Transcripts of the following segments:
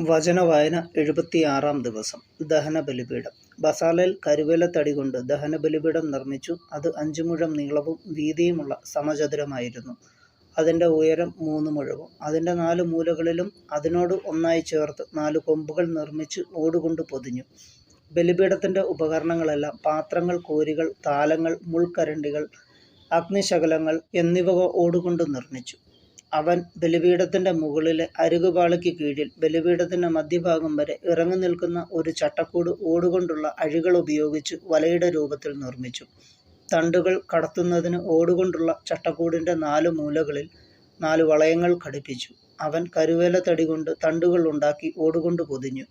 വചനവായന എഴുപത്തിയാറാം ദിവസം. ദഹനബലിപീഠം. ബസാലയിൽ കരുവേലത്തടി കൊണ്ട് ദഹനബലിപീഠം നിർമ്മിച്ചു. അത് അഞ്ചു മുഴം നീളവും വീതിയുമുള്ള സമചതുരമായിരുന്നു. അതിന്റെ ഉയരം മൂന്ന് മുഴവും. അതിന്റെ നാല് മൂലകളിലും അതിനോട് ഒന്നായി ചേർത്ത് നാല് കൊമ്പുകൾ നിർമ്മിച്ച് ഓടുകൊണ്ട് പൊതിഞ്ഞു. ബലിപീഠത്തിന്റെ ഉപകരണങ്ങളെല്ലാം പാത്രങ്ങൾ കോരികൾ താലങ്ങൾ മുൾക്കരണ്ടികൾ അഗ്നിശകലങ്ങൾ എന്നിവ ഓടുകൊണ്ട് നിർമ്മിച്ചു. അവൻ ബലിപീഠത്തിന്റെ മുകളിലെ അരുകുപാളിക്ക് കീഴിൽ ബലിപീഠത്തിന്റെ മധ്യഭാഗം വരെ ഇറങ്ങി നിൽക്കുന്ന ഒരു ചട്ടക്കൂട് ഓടുകൊണ്ടുള്ള അഴികൾ ഉപയോഗിച്ച് വലയുടെ രൂപത്തിൽ നിർമ്മിച്ചു. തണ്ടുകൾ കടത്തുന്നതിന് ഓടുകൊണ്ടുള്ള ചട്ടക്കൂടിന്റെ നാല് മൂലകളിൽ നാല് വളയങ്ങൾ ഘടിപ്പിച്ചു. അവൻ കരുവേലത്തടി കൊണ്ട് തണ്ടുകൾ ഉണ്ടാക്കി ഓടുകൊണ്ട് പൊതിഞ്ഞു.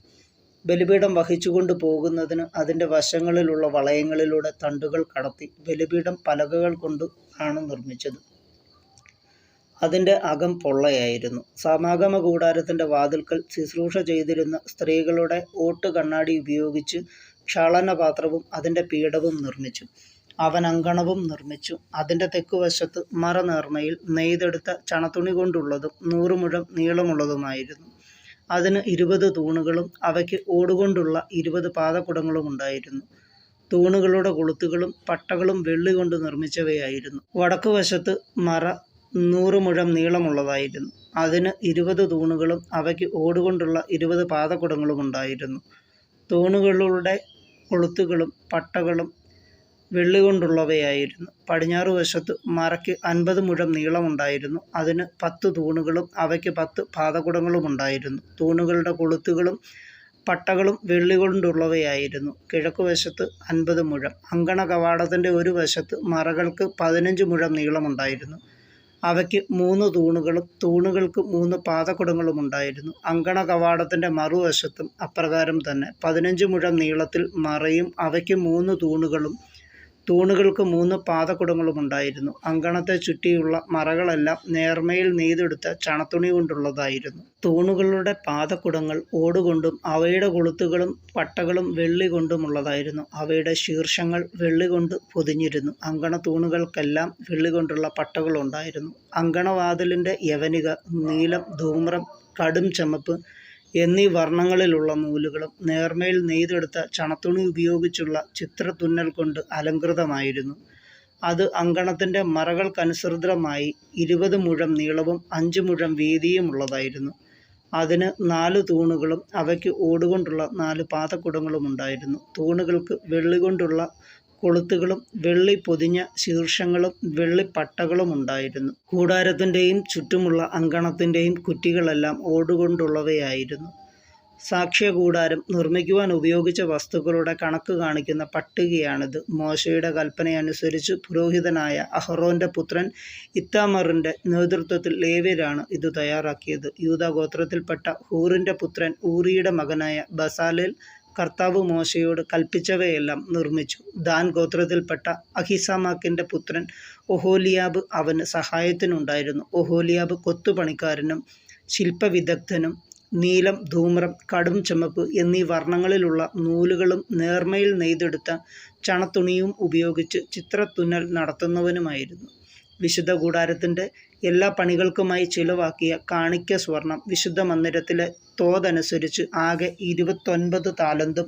ബലിപീഠം വഹിച്ചുകൊണ്ട് പോകുന്നതിന് അതിന്റെ വശങ്ങളിലുള്ള വളയങ്ങളിലൂടെ തണ്ടുകൾ കടത്തി ബലിപീഠം പലകകൾ കൊണ്ട് ആണ് നിർമ്മിച്ചത്. അതിന്റെ അകം പൊള്ളയായിരുന്നു. സമാഗമ കൂടാരത്തിന്റെ വാതിൽക്കൽ ശുശ്രൂഷ ചെയ്തിരുന്ന സ്ത്രീകളുടെ ഓട്ട് കണ്ണാടി ഉപയോഗിച്ച് ക്ഷാളനപാത്രവും അതിന്റെ പീഠവും നിർമ്മിച്ചു. അവൻ അങ്കണവും നിർമ്മിച്ചു. അതിന്റെ തെക്കുവശത്ത് മറനേർമയിൽ നെയ്തെടുത്ത ചണത്തുണി കൊണ്ടുള്ളതും നൂറ് മുഴം നീളമുള്ളതുമായിരുന്നു. അതിന് ഇരുപത് തൂണുകളും അവയ്ക്ക് ഓടുകൊണ്ടുള്ള ഇരുപത് പാദക്കുടങ്ങളും ഉണ്ടായിരുന്നു. തൂണുകളുടെ കൊളുത്തുകളും പട്ടകളും വെള്ളി കൊണ്ട് നിർമ്മിച്ചവയായിരുന്നു. വടക്കുവശത്ത് മറ നൂറ് മുഴം നീളമുള്ളതായിരുന്നു. അതിന് ഇരുപത് തൂണുകളും അവയ്ക്ക് ഓടുകൊണ്ടുള്ള ഇരുപത് പാദക്കുടങ്ങളും ഉണ്ടായിരുന്നു. തൂണുകളുടെ കൊളുത്തുകളും പട്ടകളും വെള്ളി കൊണ്ടുള്ളവയായിരുന്നു പടിഞ്ഞാറ് വശത്ത് മറയ്ക്ക് അൻപത് മുഴം നീളമുണ്ടായിരുന്നു. അതിന് പത്ത് തൂണുകളും അവയ്ക്ക് പത്ത് പാതകുടങ്ങളും ഉണ്ടായിരുന്നു. തൂണുകളുടെ കൊളുത്തുകളും പട്ടകളും വെള്ളി കൊണ്ടുള്ളവയായിരുന്നു കിഴക്കുവശത്ത് അൻപത് മുഴം. അങ്കണ കവാടത്തിന്റെ ഒരു വശത്ത് മറകൾക്ക് പതിനഞ്ച് മുഴം നീളമുണ്ടായിരുന്നു. അവയ്ക്ക് മൂന്ന് തൂണുകളും തൂണുകൾക്ക് മൂന്ന് പാദക്കുടങ്ങളും ഉണ്ടായിരുന്നു. അങ്കണ കവാടത്തിന്റെ മറുവശത്തും അപ്രകാരം തന്നെ പതിനഞ്ച് മുഴം നീളത്തിൽ മറയും അവയ്ക്ക് മൂന്ന് തൂണുകളും തൂണുകൾക്ക് മൂന്ന് പാദകുടങ്ങളുമുണ്ടായിരുന്നു അങ്കണത്തെ ചുറ്റിയുള്ള മറകളെല്ലാം നേർമയിൽ നെയ്തെടുത്ത ചണത്തുണി കൊണ്ടുള്ളതായിരുന്നു. തൂണുകളുടെ പാദകുടങ്ങൾ ഓടുകൊണ്ടും അവയുടെ കൊളുത്തുകളും പട്ടകളും വെള്ളി കൊണ്ടുമുള്ളതായിരുന്നു അവയുടെ ശീർഷങ്ങൾ വെള്ളി കൊണ്ട് പൊതിഞ്ഞിരുന്നു. അങ്കണ തൂണുകൾക്കെല്ലാം വെള്ളി കൊണ്ടുള്ള പട്ടകളുണ്ടായിരുന്നു. അങ്കണവാതിലിന്റെ യവനിക നീലം ധൂമ്രം കടും ചമപ്പ് എന്നീ വർണങ്ങളിലുള്ള നൂലുകളും നേർമയിൽ നെയ്തെടുത്ത ചണത്തുണി ഉപയോഗിച്ചുള്ള ചിത്രത്തുന്നൽ കൊണ്ട് അലങ്കൃതമായിരുന്നു. അത് അങ്കണത്തിന്റെ മറകൾക്കനുസൃതമായി ഇരുപത് മുഴം നീളവും അഞ്ച് മുഴം വീതിയുമുള്ളതായിരുന്നു. അതിന് നാല് തൂണുകളും അവയ്ക്ക് ഓടുകൊണ്ടുള്ള നാല് പാതക്കുടങ്ങളും ഉണ്ടായിരുന്നു തൂണുകൾക്ക് വെള്ളി കൊണ്ടുള്ള കൊളുത്തുകളും വെള്ളി പൊതിഞ്ഞ ശീർഷങ്ങളും വെള്ളിപ്പട്ടകളും ഉണ്ടായിരുന്നു. കൂടാരത്തിന്റെയും ചുറ്റുമുള്ള അങ്കണത്തിന്റെയും കുറ്റികളെല്ലാം ഓടുകൊണ്ടുള്ളവയായിരുന്നു. സാക്ഷ്യകൂടാരം നിർമ്മിക്കുവാൻ ഉപയോഗിച്ച വസ്തുക്കളുടെ കണക്ക് കാണിക്കുന്ന പട്ടികയാണിത്. മോശയുടെ കൽപ്പനയനുസരിച്ച് പുരോഹിതനായ അഹ്റോന്റെ പുത്രൻ ഇത്താമറിന്റെ നേതൃത്വത്തിൽ ലേവ്യരാണ് ഇത് തയ്യാറാക്കിയത്. യൂതഗോത്രത്തിൽപ്പെട്ട ഹൂറിന്റെ പുത്രൻ ഊറിയുടെ മകനായ ബസാലിൽ കർത്താവ് മോശയോട് കൽപ്പിച്ചവയെല്ലാം നിർമ്മിച്ചു. ദാൻ ഗോത്രത്തിൽപ്പെട്ട അഹിസാമാക്കിന്റെ പുത്രൻ ഒഹോലിയാബ് അവന് സഹായത്തിനുണ്ടായിരുന്നു. ഒഹോലിയാബ് കൊത്തുപണിക്കാരനും ശില്പവിദഗ്ധനും നീലം ധൂമ്രം കടും ചുമപ്പ് എന്നീ വർണങ്ങളിലുള്ള നൂലുകളും നേർമയിൽ നെയ്തെടുത്ത ചണത്തുണിയും ഉപയോഗിച്ച് ചിത്രത്തുന്നൽ നടത്തുന്നവനുമായിരുന്നു. വിശുദ്ധ കൂടാരത്തിന്റെ എല്ലാ പണികൾക്കുമായി ചിലവാക്കിയ കാണിക്ക സ്വർണം വിശുദ്ധ മന്ദിരത്തിലെ തോതനുസരിച്ച് ആകെ ഇരുപത്തൊൻപത് താലന്തും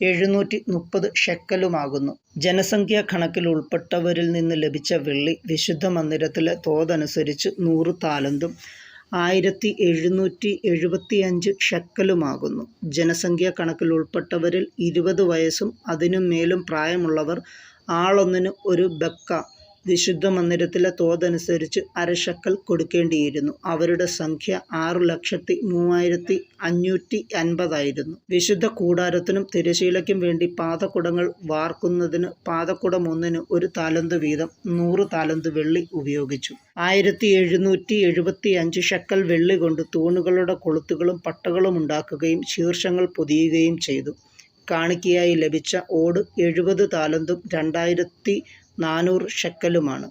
എഴുന്നൂറ്റി മുപ്പത് ഷെക്കലുമാകുന്നു. ജനസംഖ്യാ കണക്കിൽ ഉൾപ്പെട്ടവരിൽ നിന്ന് ലഭിച്ച വെള്ളി വിശുദ്ധ മന്ദിരത്തിലെ തോതനുസരിച്ച് നൂറ് താലന്തും ആയിരത്തി എഴുന്നൂറ്റി എഴുപത്തിയഞ്ച് ഷെക്കലുമാകുന്നു. ജനസംഖ്യാ കണക്കിൽ ഉൾപ്പെട്ടവരിൽ ഇരുപത് വയസ്സും അതിനും മേലും പ്രായമുള്ളവർ ആളൊന്നിന് ഒരു ബക്ക വിശുദ്ധ മന്ദിരത്തിലെ തോതനുസരിച്ച് അരശക്കൽ കൊടുക്കേണ്ടിയിരുന്നു. അവരുടെ സംഖ്യ ആറു ലക്ഷത്തി മൂവായിരത്തി അഞ്ഞൂറ്റി അൻപതായിരുന്നു വിശുദ്ധ കൂടാരത്തിനും തിരശീലയ്ക്കും വേണ്ടി പാതക്കുടങ്ങൾ വാർക്കുന്നതിന് പാതക്കുടം ഒന്നിന് ഒരു താലന്ത് വീതം നൂറ് താലന്ത് വെള്ളി ഉപയോഗിച്ചു. ആയിരത്തി എഴുന്നൂറ്റി എഴുപത്തി അഞ്ച് ഷക്കൽ വെള്ളി കൊണ്ട് തൂണുകളുടെ കൊളുത്തുകളും പട്ടകളും ഉണ്ടാക്കുകയും ശീർഷങ്ങൾ പൊതിയുകയും ചെയ്തു. കാണിക്കയായി ലഭിച്ച ഓട് എഴുപത് താലന്തും രണ്ടായിരത്തി നാനൂറ് ഷെക്കലുമാണ്.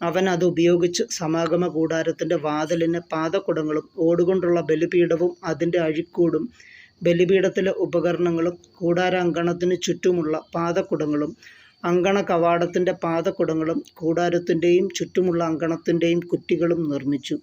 അവൻ അത് ഉപയോഗിച്ച് സമാഗമ കൂടാരത്തിന്റെ വാതിലിന് പാതക്കുടങ്ങളും ഓടുകൊണ്ടുള്ള ബലിപീഠവും അതിന്റെ അഴിക്കൂടും ബലിപീഠത്തിലെ ഉപകരണങ്ങളും കൂടാരാങ്കണത്തിന് ചുറ്റുമുള്ള പാതക്കുടങ്ങളും അങ്കണ കവാടത്തിന്റെ പാതക്കുടങ്ങളും കൂടാരത്തിന്റെയും ചുറ്റുമുള്ള അങ്കണത്തിന്റെയും കുറ്റികളും നിർമ്മിച്ചു.